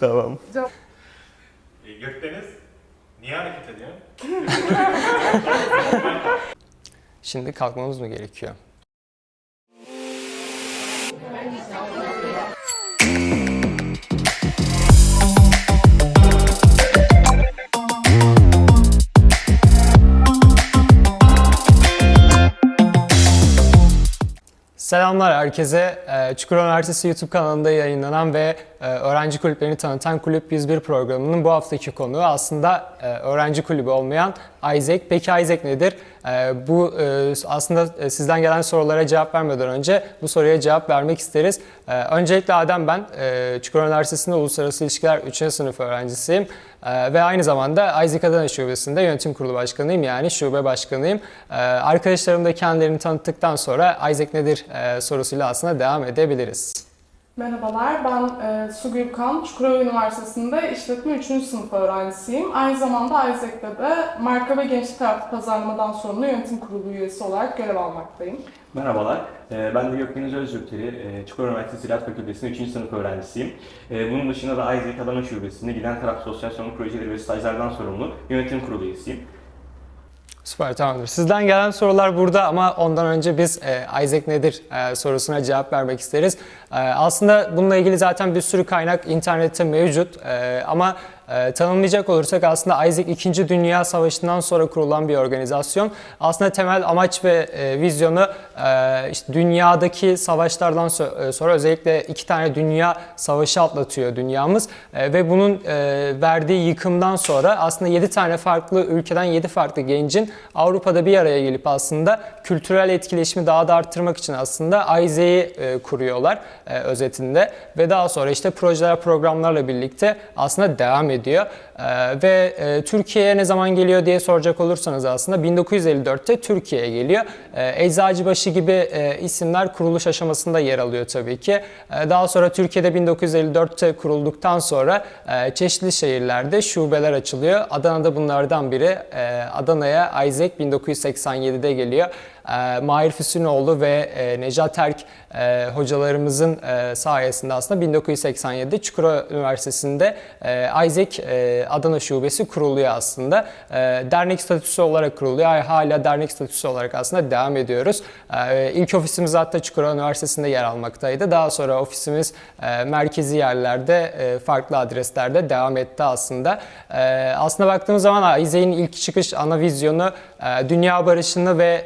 Tamam. E, Gökdeniz niye hareket ediyor? Şimdi kalkmamız mı gerekiyor? Selamlar herkese. Ee, Çukurova Üniversitesi YouTube kanalında yayınlanan ve e, öğrenci kulüplerini tanıtan Kulüp 101 programının bu haftaki konuğu aslında e, öğrenci kulübü olmayan Isaac. Peki Isaac nedir? E, Bu e, aslında e, sizden gelen sorulara cevap vermeden önce bu soruya cevap vermek isteriz. E, Öncelikle Adem ben. E, Çukurova Üniversitesi'nde Uluslararası İlişkiler 3. sınıf öğrencisiyim. Ee, ve aynı zamanda Isaac Adana Şubesi'nde yönetim kurulu başkanıyım yani şube başkanıyım. Ee, arkadaşlarım da kendilerini tanıttıktan sonra Isaac nedir sorusuyla aslında devam edebiliriz. Merhabalar, ben e, Su Gürkan, Çukurova Üniversitesi'nde işletme 3. sınıf öğrencisiyim. Aynı zamanda Isaac'te de marka ve gençlik hayatı pazarlamadan sorumlu yönetim kurulu üyesi olarak görev almaktayım. Merhabalar. Ee, Ben de Gökdeniz Özgürteri. Ee, Çukurova Üniversitesi Ziraat Fakültesi'nde 3. sınıf öğrencisiyim. Ee, Bunun dışında da Isaac Adana Şubesi'nde giden taraf sosyal sorumlu projeleri ve stajlardan sorumlu yönetim kurulu üyesiyim. Süper tamamdır. Sizden gelen sorular burada ama ondan önce biz e, Isaac nedir e, sorusuna cevap vermek isteriz. E, aslında bununla ilgili zaten bir sürü kaynak internette mevcut E, ama e, tanımlayacak olursak aslında Isaac 2. Dünya Savaşı'ndan sonra kurulan bir organizasyon. Aslında temel amaç ve e, vizyonu e, işte dünyadaki savaşlardan so- e, sonra özellikle iki tane dünya savaşı atlatıyor dünyamız E, ve bunun e, verdiği yıkımdan sonra aslında 7 tane farklı ülkeden 7 farklı gencin Avrupa'da bir araya gelip aslında kültürel etkileşimi daha da arttırmak için aslında Isaac'i e, kuruyorlar e, özetinde ve daha sonra işte projeler programlarla birlikte aslında devam ediyor. E, ve e, Türkiye'ye ne zaman geliyor diye soracak olursanız aslında 1954'te Türkiye'ye geliyor. E, Eczacıbaşı gibi e, isimler kuruluş aşamasında yer alıyor tabii ki. E, daha sonra Türkiye'de 1954'te kurulduktan sonra e, çeşitli şehirlerde şubeler açılıyor. Adana'da bunlardan biri. E, Adana'ya Isaac 1987'de geliyor. E, Mahir Füsunoğlu ve e, Necat Erk e, hocalarımızın e, sayesinde aslında 1987'de Çukurova Üniversitesi'nde Isaac e, Adana Şubesi kuruluyor aslında. Dernek statüsü olarak kuruluyor. Hala dernek statüsü olarak aslında devam ediyoruz. E, ilk ofisimiz hatta Çukurova Üniversitesi'nde yer almaktaydı. Daha sonra ofisimiz merkezi yerlerde, farklı adreslerde devam etti aslında. Aslında baktığımız zaman Isaac'in ilk çıkış ana vizyonu dünya barışını ve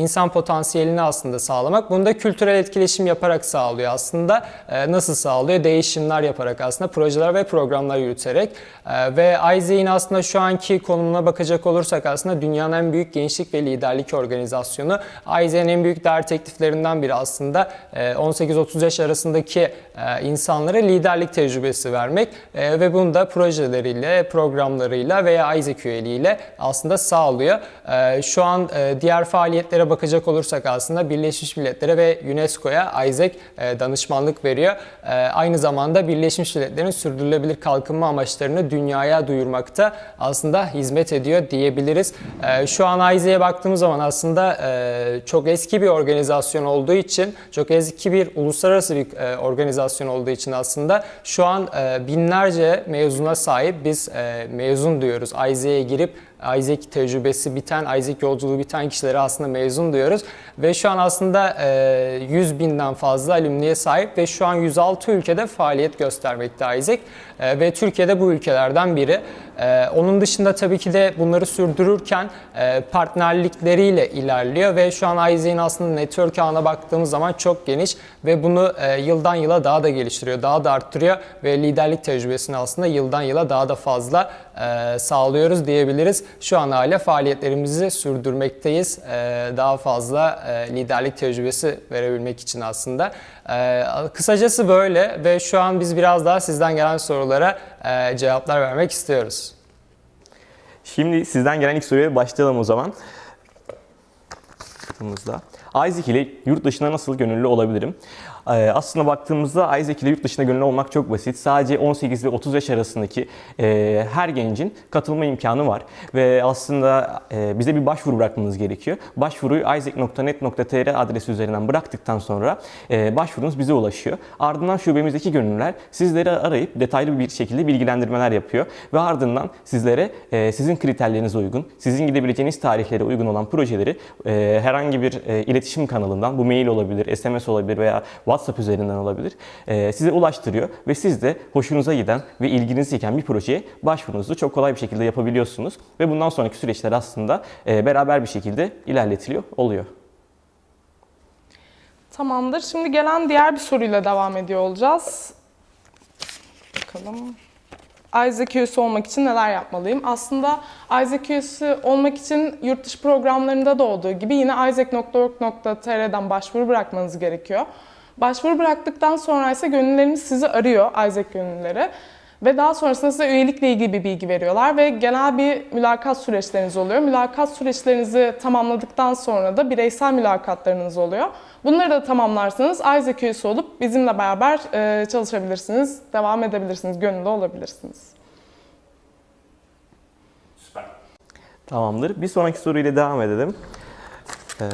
insan potansiyelini aslında sağlamak. Bunu da kültürel etkileşim yaparak sağlıyor aslında. E, nasıl sağlıyor? Değişimler yaparak aslında projeler ve programlar yürüterek. E, ve Isaac'in aslında şu anki konumuna bakacak olursak aslında dünyanın en büyük gençlik ve liderlik organizasyonu. Isaac'in en büyük değer tekliflerinden biri aslında e, 18-30 yaş arasındaki e, insanlara liderlik tecrübesi vermek E, ve bunu da projeleriyle, programlarıyla veya Isaac üyeliğiyle aslında sağlıyor. E, Şu an e, diğer faaliyetlere bakacak olursak aslında Birleşmiş Milletler'e ve UNESCO'ya Isaac e, danışmanlık veriyor. E, Aynı zamanda Birleşmiş Milletler'in sürdürülebilir kalkınma amaçlarını dünyaya duyurmakta aslında hizmet ediyor diyebiliriz. E, Şu an Isaac'e baktığımız zaman aslında çok eski bir organizasyon olduğu için, çok eski bir uluslararası bir organizasyon olduğu için aslında şu an binlerce mezuna sahip biz mezun diyoruz. Isaac'e girip Isaac tecrübesi biten, Isaac yolculuğu biten kişilere aslında mezun diyoruz. Ve şu an aslında e, 100 binden fazla alümniye sahip ve şu an 106 ülkede faaliyet göstermekte Isaac. E, ve Türkiye'de bu ülkelerden biri. E, onun dışında tabii ki de bunları sürdürürken e, partnerlikleriyle ilerliyor ve şu an Isaac'in aslında network ağına baktığımız zaman çok geniş ve bunu e, yıldan yıla daha da geliştiriyor, daha da arttırıyor ve liderlik tecrübesini aslında yıldan yıla daha da fazla e, sağlıyoruz diyebiliriz. Şu an hala faaliyetlerimizi sürdürmekteyiz. E, daha fazla liderlik tecrübesi verebilmek için aslında. E, kısacası böyle ve şu an biz biraz daha sizden gelen sorulara e, cevaplar vermek istiyoruz. Şimdi sizden gelen ilk soruya başlayalım o zaman. Kıtımızda. Isaac ile yurt dışına nasıl gönüllü olabilirim? Ee, Aslında baktığımızda Isaac ile yurt dışına gönüllü olmak çok basit. Sadece 18 ve 30 yaş arasındaki e, her gencin katılma imkanı var. Ve aslında e, bize bir başvuru bırakmanız gerekiyor. Başvuruyu isaac.net.tr adresi üzerinden bıraktıktan sonra e, başvurunuz bize ulaşıyor. Ardından şubemizdeki gönüllüler sizleri arayıp detaylı bir şekilde bilgilendirmeler yapıyor. Ve ardından sizlere e, sizin kriterlerinize uygun, sizin gidebileceğiniz tarihlere uygun olan projeleri e, herhangi bir e, iletişim kanalından, bu mail olabilir, SMS olabilir veya WhatsApp üzerinden olabilir, e, size ulaştırıyor ve siz de hoşunuza giden ve ilginizi çeken bir projeye başvurunuzu çok kolay bir şekilde yapabiliyorsunuz ve bundan sonraki süreçler aslında e, beraber bir şekilde ilerletiliyor oluyor. Tamamdır. Şimdi gelen diğer bir soruyla devam ediyor olacağız. Bakalım. Isaac üyesi olmak için neler yapmalıyım? Aslında Isaac üyesi olmak için yurt dışı programlarında da olduğu gibi yine isaac.org.tr'den başvuru bırakmanız gerekiyor. Başvuru bıraktıktan sonra ise gönüllerimiz sizi arıyor, Isaac gönüllüleri. Ve daha sonrasında size üyelikle ilgili bir bilgi veriyorlar ve genel bir mülakat süreçleriniz oluyor. Mülakat süreçlerinizi tamamladıktan sonra da bireysel mülakatlarınız oluyor. Bunları da tamamlarsanız Isaac üyesi olup bizimle beraber e, çalışabilirsiniz, devam edebilirsiniz, gönüllü olabilirsiniz. Süper. Tamamdır. Bir sonraki soruyla devam edelim. Ee,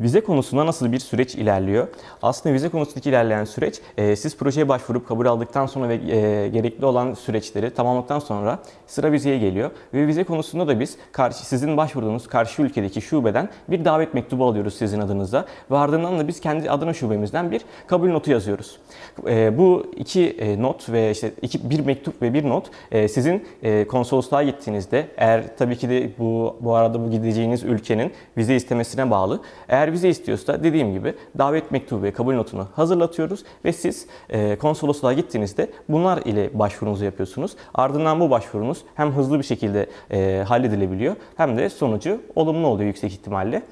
vize konusunda nasıl bir süreç ilerliyor? Aslında vize konusundaki ilerleyen süreç, e, siz projeye başvurup kabul aldıktan sonra ve e, gerekli olan süreçleri tamamladıktan sonra sıra vizeye geliyor. Ve vize konusunda da biz karşı, sizin başvurduğunuz karşı ülkedeki şubeden bir davet mektubu alıyoruz sizin adınıza. Ve ardından da biz kendi adına şubemizden bir kabul notu yazıyoruz. E, bu iki e, not ve işte iki, bir mektup ve bir not e, sizin e, konsolosluğa gittiğinizde eğer tabii ki de bu bu arada bu gideceğiniz ülkenin vize istemesine bağlı. Eğer vize istiyorsa dediğim gibi davet mektubu ve kabul notunu hazırlatıyoruz ve siz e, konsolosluğa gittiğinizde bunlar ile başvurunuzu yapıyorsunuz. Ardından bu başvurunuz hem hızlı bir şekilde e, halledilebiliyor hem de sonucu olumlu oluyor yüksek ihtimalle.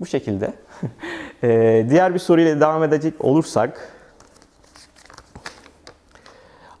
Bu şekilde. E, diğer bir soruyla devam edecek olursak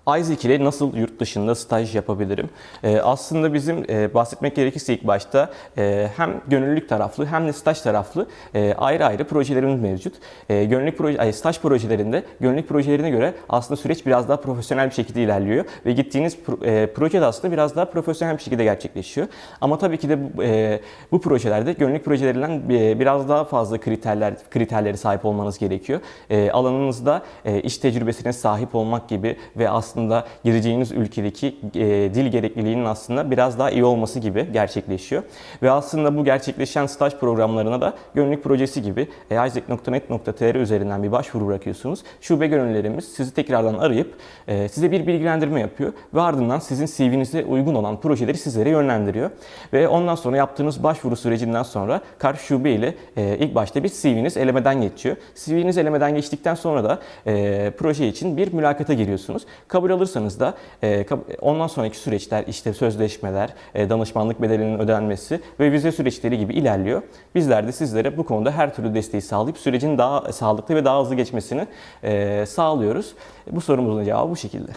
Isaac ile nasıl yurt dışında staj yapabilirim? Ee, aslında bizim e, bahsetmek gerekirse ilk başta e, hem gönüllülük taraflı hem de staj taraflı e, ayrı ayrı projelerimiz mevcut. E, gönüllülük proje, ay, staj projelerinde gönüllülük projelerine göre aslında süreç biraz daha profesyonel bir şekilde ilerliyor ve gittiğiniz pro, e, proje de aslında biraz daha profesyonel bir şekilde gerçekleşiyor. Ama tabii ki de bu, e, bu projelerde gönüllülük projelerinden e, biraz daha fazla kriterler kriterleri sahip olmanız gerekiyor. E, alanınızda e, iş tecrübesine sahip olmak gibi ve aslında gireceğiniz ülkedeki e, dil gerekliliğinin aslında biraz daha iyi olması gibi gerçekleşiyor. Ve aslında bu gerçekleşen staj programlarına da gönüllülük projesi gibi e, isaac.net.tr üzerinden bir başvuru bırakıyorsunuz. Şube gönüllülerimiz sizi tekrardan arayıp e, size bir bilgilendirme yapıyor ve ardından sizin CV'nize uygun olan projeleri sizlere yönlendiriyor. Ve ondan sonra yaptığınız başvuru sürecinden sonra karşı şube ile e, ilk başta bir CV'niz elemeden geçiyor. CV'niz elemeden geçtikten sonra da e, proje için bir mülakata giriyorsunuz. Kabul alırsanız da e, ondan sonraki süreçler işte sözleşmeler, e, danışmanlık bedelinin ödenmesi ve vize süreçleri gibi ilerliyor. Bizler de sizlere bu konuda her türlü desteği sağlayıp sürecin daha sağlıklı ve daha hızlı geçmesini e, sağlıyoruz. Bu sorumuzun cevabı bu şekilde.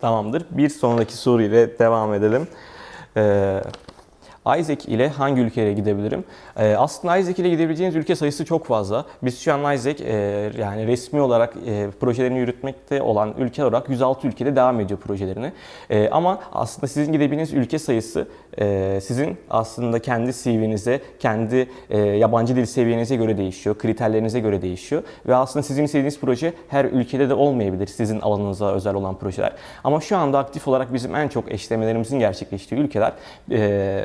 Tamamdır. Bir sonraki soru ile devam edelim. Ee, Isaac ile hangi ülkeye gidebilirim? Ee, aslında Isaac ile gidebileceğiniz ülke sayısı çok fazla. Biz şu an Isaac e, yani resmi olarak e, projelerini yürütmekte olan ülke olarak 106 ülkede devam ediyor projelerini. E, ama aslında sizin gidebileceğiniz ülke sayısı e, sizin aslında kendi CV'nize, kendi e, yabancı dil seviyenize göre değişiyor, kriterlerinize göre değişiyor. Ve aslında sizin istediğiniz proje her ülkede de olmayabilir sizin alanınıza özel olan projeler. Ama şu anda aktif olarak bizim en çok eşlemelerimizin gerçekleştiği ülkeler e,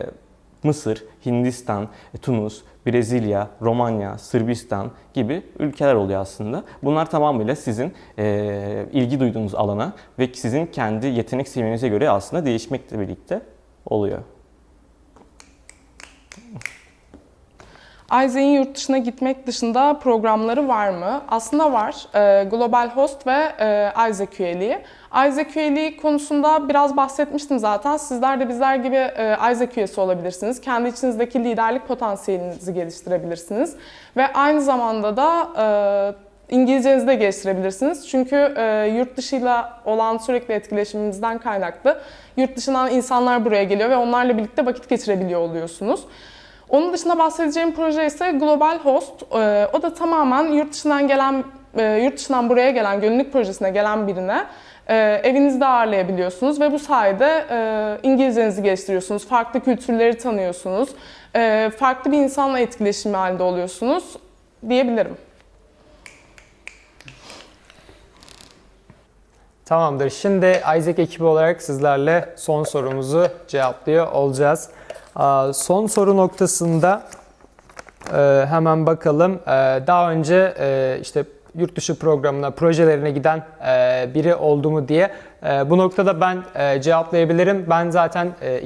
Mısır, Hindistan, Tunus, Brezilya, Romanya, Sırbistan gibi ülkeler oluyor aslında. Bunlar tamamıyla sizin e, ilgi duyduğunuz alana ve sizin kendi yetenek seviyenize göre aslında değişmekle birlikte oluyor. Isaac'in yurt dışına gitmek dışında programları var mı? Aslında var. Ee, Global Host ve e, Isaac üyeliği. Isaac üyeliği konusunda biraz bahsetmiştim zaten. Sizler de bizler gibi e, Isaac üyesi olabilirsiniz. Kendi içinizdeki liderlik potansiyelinizi geliştirebilirsiniz. Ve aynı zamanda da e, İngilizcenizi de geliştirebilirsiniz. Çünkü e, yurt dışıyla olan sürekli etkileşiminizden kaynaklı yurt dışından insanlar buraya geliyor ve onlarla birlikte vakit geçirebiliyor oluyorsunuz. Onun dışında bahsedeceğim proje ise Global Host. Ee, O da tamamen yurt dışından gelen, e, yurt dışından buraya gelen, gönüllülük projesine gelen birine e, evinizde ağırlayabiliyorsunuz ve bu sayede e, İngilizcenizi geliştiriyorsunuz, farklı kültürleri tanıyorsunuz, e, farklı bir insanla etkileşim halinde oluyorsunuz diyebilirim. Tamamdır. Şimdi Isaac ekibi olarak sizlerle son sorumuzu cevaplıyor olacağız. Son soru noktasında e, hemen bakalım. E, Daha önce e, işte yurt dışı programına, projelerine giden e, biri oldu diye e, bu noktada ben e, cevaplayabilirim. Ben zaten e,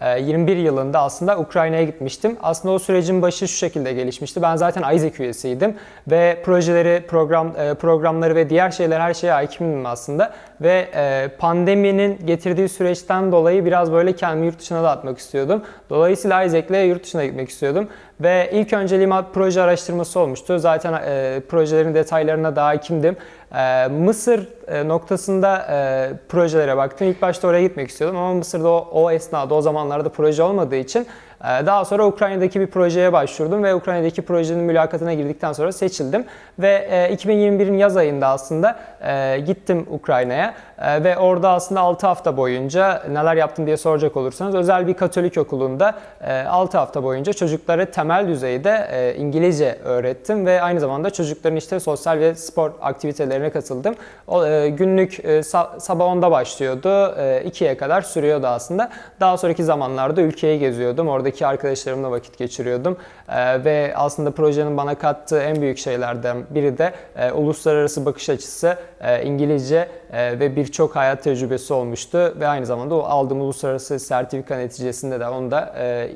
2021 yılında aslında Ukrayna'ya gitmiştim. Aslında o sürecin başı şu şekilde gelişmişti. Ben zaten Isaac üyesiydim ve projeleri, program e, programları ve diğer şeyler her şeye hakimim aslında. Ve e, pandeminin getirdiği süreçten dolayı biraz böyle kendimi yurt dışına da atmak istiyordum. Dolayısıyla Isaac'le yurt dışına gitmek istiyordum. Ve ilk önceliğim proje araştırması olmuştu. Zaten e, projelerin detaylarına daha hakimdim. E, Mısır e, noktasında e, projelere baktım. İlk başta oraya gitmek istiyordum ama Mısır'da o, o esnada, o zamanlarda proje olmadığı için daha sonra Ukrayna'daki bir projeye başvurdum ve Ukrayna'daki projenin mülakatına girdikten sonra seçildim. Ve e, 2021'in yaz ayında aslında e, gittim Ukrayna'ya E, ve orada aslında 6 hafta boyunca neler yaptım diye soracak olursanız özel bir Katolik okulunda e, 6 hafta boyunca çocuklara temel düzeyde e, İngilizce öğrettim ve aynı zamanda çocukların işte sosyal ve spor aktivitelerine katıldım. O, e, günlük e, sa- sabah 10'da başlıyordu, e, 2'ye kadar sürüyordu aslında. Daha sonraki zamanlarda ülkeyi geziyordum, oradaki arkadaşlarımla vakit geçiriyordum E, ve aslında projenin bana kattığı en büyük şeylerden biri de e, uluslararası bakış açısı, e, İngilizce e, ve birçok hayat tecrübesi olmuştu ve aynı zamanda o aldığım uluslararası sertifika neticesinde de onu da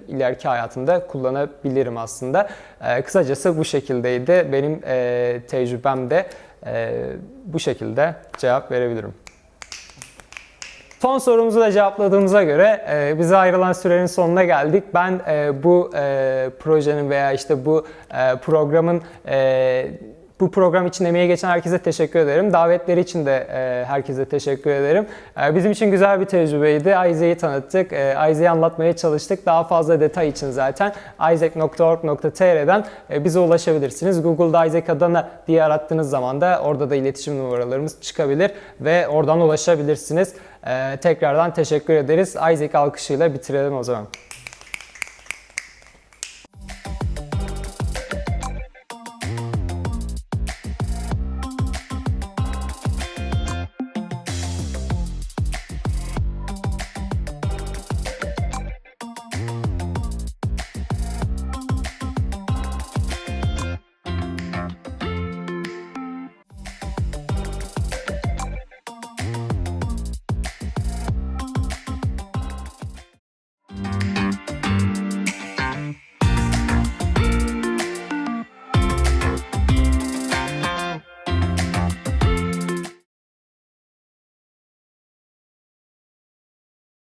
ileriki hayatımda kullanabilirim aslında. Kısacası bu şekildeydi. Benim tecrübem de e, bu şekilde cevap verebilirim. Son sorumuzu da cevapladığımıza göre e, bize ayrılan sürenin sonuna geldik. Ben e, bu e, projenin veya işte bu e, programın e, bu program için emeği geçen herkese teşekkür ederim. Davetleri için de e, herkese teşekkür ederim. E, bizim için güzel bir tecrübeydi. Isaac'i tanıttık. E, Isaac'i anlatmaya çalıştık. Daha fazla detay için zaten isaac.org.tr'den e, bize ulaşabilirsiniz. Google'da Isaac Adana diye arattığınız zaman da orada da iletişim numaralarımız çıkabilir ve oradan ulaşabilirsiniz. E, tekrardan teşekkür ederiz. Isaac alkışıyla bitirelim o zaman.